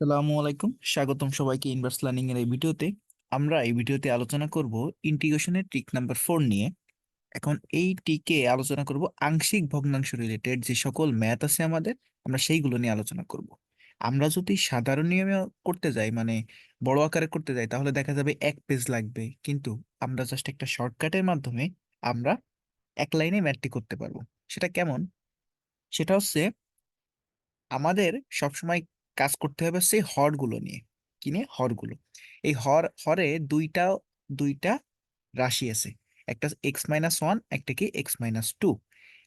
আসসালামু আলাইকুম। স্বাগতম সবাইকে ইনভার্স লার্নিং এর এই ভিডিওতে। আমরা এই ভিডিওতে আলোচনা করব ইন্টিগ্রেশনের ট্রিক নাম্বার ফোর নিয়ে। এখন এই ট্রিকে আলোচনা করব আংশিক ভগ্নাংশ রিলেটেড যে সকল ম্যাথ আছে আমাদের, আমরা সেইগুলো নিয়ে আলোচনা করব। আমরা যদি সাধারণ নিয়মে করতে যাই মানে বড় আকারে করতে যাই, তাহলে দেখা যাবে এক পেজ লাগবে। কিন্তু আমরা জাস্ট একটা শর্টকাটের মাধ্যমে আমরা এক লাইনে ম্যাথটি করতে পারব। সেটা কেমন? সেটা হচ্ছে আমাদের সবসময় কাজ করতে হবে সেই হরগুলো নিয়ে। কি নিয়ে? হরগুলো। এই হর, হরে দুইটা দুইটা রাশি আছে। একটা এক্স মাইনাস ওয়ান একটা কি? এক্স মাইনাস টু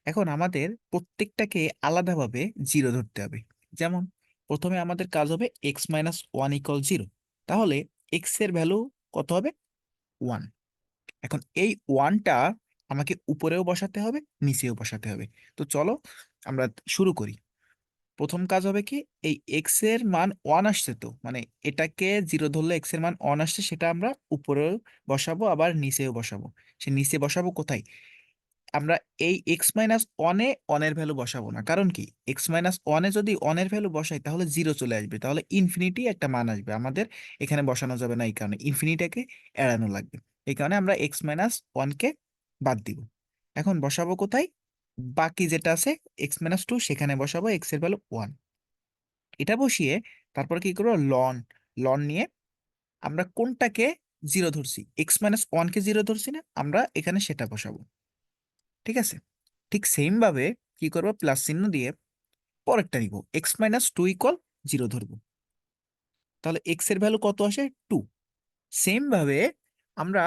এখন আমাদের প্রত্যেকটাকে আলাদাভাবে জিরো ধরতে হবে। যেমন, প্রথমে আমাদের কাজ হবে x minus one equal zero তাহলে এক্সের ভ্যালু কত হবে? ওয়ান এখন এই ওয়ানটা আমাকে উপরেও বসাতে হবে, নিচেও বসাতে হবে। তো চলো আমরা শুরু করি। প্রথম কাজ হবে কি, এই এক্সের মান ওয়ান আসছে তো মানে এটাকে জিরো ধরলে এক্সের মান ওয়ান আসছে, সেটা আমরা উপরেও বসাবো, আবার নিচেও বসাবো। সে নিচে বসাবো কোথায়? আমরা এই এক্স মাইনাস ওয়ানে অনের ভ্যালু বসাবো না। কারণ কি? এক্স মাইনাস ওয়ানে যদি অনের ভ্যালু বসাই, তাহলে জিরো চলে আসবে। তাহলে ইনফিনিটি একটা মান আসবে। আমাদের এখানে বসানো যাবে না, এই কারণে ইনফিনিটাকে এড়ানো লাগবে। এই কারণে আমরা এক্স মাইনাস ওয়ানকে বাদ দিব। এখন বসাবো কোথায়? বাকি যেটা আছে এক্স মাইনাস টু সেখানে বসাবো এক্সের ভ্যালু ওয়ান এটা বসিয়ে তারপর কি করব? লন লন নিয়ে আমরা কোনটাকে জিরো ধরছি? এক্স মাইনাস ওয়ানকে জিরো ধরছি না, আমরা এখানে সেটা বসাবো। ঠিক আছে? ঠিক সেম ভাবে কি করব? প্লাস চিহ্ন দিয়ে পরেরটা নিব। X minus two equal zero ধরবো। তাহলে এক্সের ভ্যালু কত আসে? টু সেম ভাবে আমরা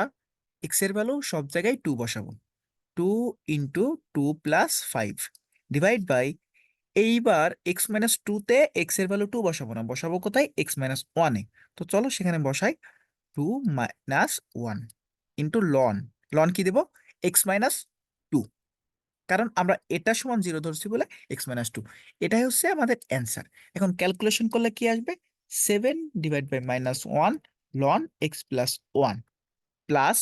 এক্সের ভ্যালু সব জায়গায় টু বসাবো। Two into two plus five divide by এইবার এক্স মাইনাস টুতে এক্সের ভ্যালু টু বসাবো না, বসাবো কোথায়? এক্স মাইনাস ওয়ানে তো চলো সেখানে বসাই। Two minus one into ln ln কি দেবো? এক্স মাইনাস টু কারণ আমরা এটা সমান জিরো ধরছি বলে এক্স মাইনাস টু এটাই হচ্ছে আমাদের অ্যান্সার এখন ক্যালকুলেশন করলে কি আসবে? Seven divide by minus one ln x plus one plus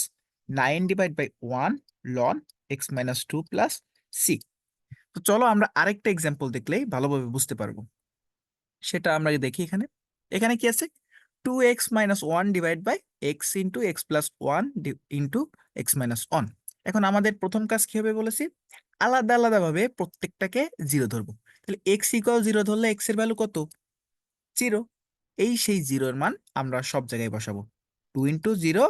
nine divide by one ln x minus two plus c তো চলো আমরা আরেকটা এক্সাম্পল দেখলেই ভালোভাবে বুঝতে পারব। সেটা আমরা দেখি এখানে। এখানে কি আছে? Two x minus one divide by x into x plus one into x minus one এখন আমাদের প্রথম কাজ কি হবে বলেছি? আলাদা আলাদা ভাবে প্রত্যেকটাকে জিরো ধরবো। তাহলে এক্স ইকুয়াল জিরো ধরলে এক্সের ভ্যালু কত? জিরো এই সেই জিরোর মান আমরা সব জায়গায় বসাবো। Two into zero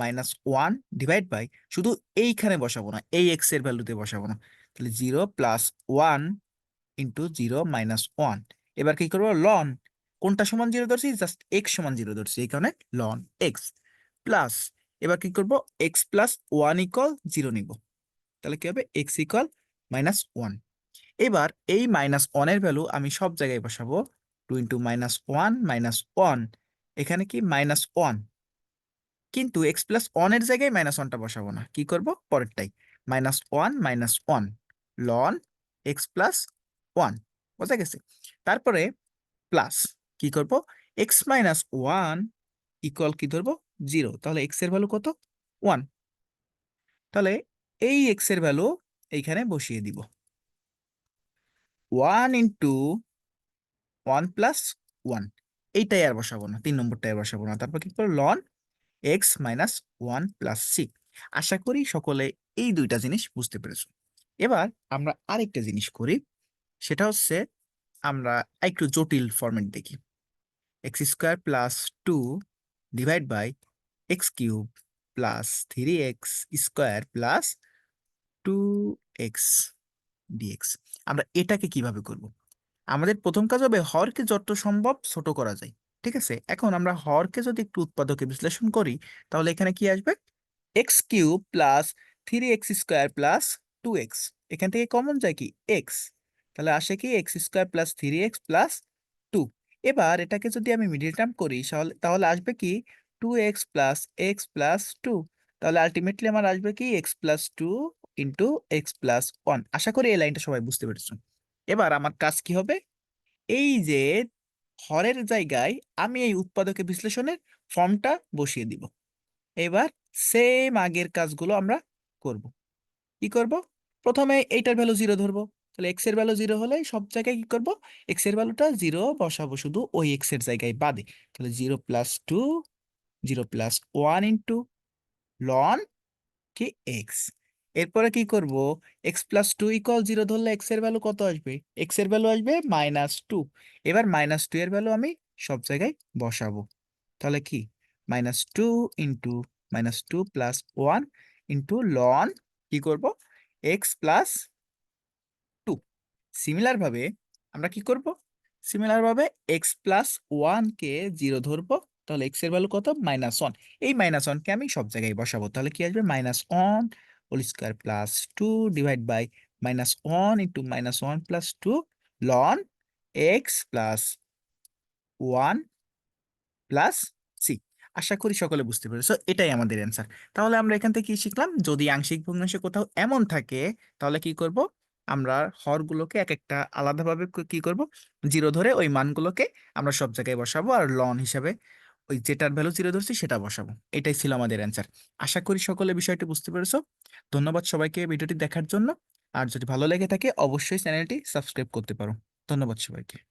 minus one divide by শুধু এইখানে বসাবো না, এই এক্সের ভ্যালুতে বসাবো না। তাহলে zero plus one into zero minus one এবার কি করব? লন কোনটা সমান জিরো ধরছি? জাস্ট এক্স সমান জিরো ধরছি, এই কারণে লন এক্স প্লাস এবার কি করব? X plus one equal zero নিব। তাহলে কি হবে? এক্স ইকুয়াল মাইনাস ওয়ান এবার এই মাইনাস ওয়ানের ভ্যালু আমি সব জায়গায় বসাবো। Two into minus one minus one এখানে কি? মাইনাস ওয়ান কিন্তু এক্স প্লাস ওয়ানের জায়গায় মাইনাস ওয়ানটা বসাবো না। কি করব? পরেরটাই। Minus one minus one ln x plus one বোঝা গেছে? তারপরে প্লাস কি করব? এক্স মাইনাস ওয়ান ইকুয়াল কি ধরবো? জিরো তাহলে এক্সের ভ্যালু কত? ওয়ান তাহলে এই এক্সের ভ্যালু এইখানে বসিয়ে দিব। One into one plus one এইটাই আর বসাবো না। তিন নম্বরটাই আর বসাবো না। তারপর কি করব? Ln x minus one plus c. আশা করি সকলে এই দুইটা জিনিস বুঝতে পেরেছ। এবার আমরা আরেকটা জিনিস করি, সেটা হচ্ছে আমরা একটু জটিল ফরম্যাট দেখি। X square plus two divide by x cube plus three x square plus two x dx. আমরা এটাকে কীভাবে করব? আমাদের প্রথম কাজ হবে হরকে যত সম্ভব ছোট করা যায়। ঠিক আছে? এখন আমরা হরকে যদি একটু উৎপাদকে বিশ্লেষণ করি, তাহলে এখানে কি আসবে? X cube plus three x square plus two x. এখান থেকে কমন যায় কি? এক্স তাহলে আসে কি? X square plus three x plus two. এবার এটাকে যদি আমি মিডিল টার্ম করি তাহলে আসবে কি? Two x plus x plus two. তাহলে আলটিমেটলি আমার আসবে কি? X plus two into x plus one. আশা করি এই লাইনটা সবাই বুঝতে পেরেছ। এবার আমার কাজ কি হবে? এই যে হরের জায়গায় আমি এই উৎপাদকের বিশ্লেষণের ফর্মটা বসিয়ে দিব। এবার সেম আগের কাজগুলো আমরা করব। কি করব? প্রথমে এইটার ভ্যালু জিরো ধরবো। তাহলে এক্সের ভ্যালু জিরো হলে সব জায়গায় কি করব? এক্সের ভ্যালুটা জিরো বসাবো শুধু ওই এক্সের জায়গায় বাদে। তাহলে zero plus two zero plus one into ln কি এক্স এরপরে কি করব? X plus two equal zero ধরলে এক্সের ভ্যালু কত আসবে? এক্সের ভ্যালু আসবে মাইনাস টু এবার মাইনাস টু এর ভ্যালু আমি সব জায়গায় বসাবো। তাহলে কি? Minus two into minus two plus one into ln কি করব? এক্স প্লাস টু সিমিলার ভাবে আমরা কি করব? সিমিলার ভাবে এক্স প্লাস ওয়ানকে জিরো ধরবো। তাহলে এক্সের ভ্যালু কত? মাইনাস ওয়ান এই মাইনাস ওয়ানকে আমি সব জায়গায় বসাবো। তাহলে কি আসবে? Minus one whole square plus two divide by minus one into minus one plus two ln x plus one plus c আশা করি সকলে বুঝতে পেরেছ এটাই আমাদের অ্যান্সার তাহলে আমরা এখান থেকে কি শিখলাম? যদি আংশিক ভগ্নাংশে কোথাও এমন থাকে, তাহলে কি করব? আমরা হরগুলোকে এক একটা আলাদাভাবে কি করব? জিরো ধরে ওই মানগুলোকে আমরা সব জায়গায় বসাবো, আর লন হিসাবে ওই যেটার ভ্যালু জিরো ধরছি সেটা বসাবো। এটাই ছিল আমাদের অ্যান্সার আশা করি সকলে বিষয়টি বুঝতে পেরেছ। ধন্যবাদ সবাইকে ভিডিওটি দেখার জন্য। আর যদি ভালো লেগে থাকে, অবশ্যই চ্যানেলটি সাবস্ক্রাইব করতে পারো। ধন্যবাদ সবাইকে।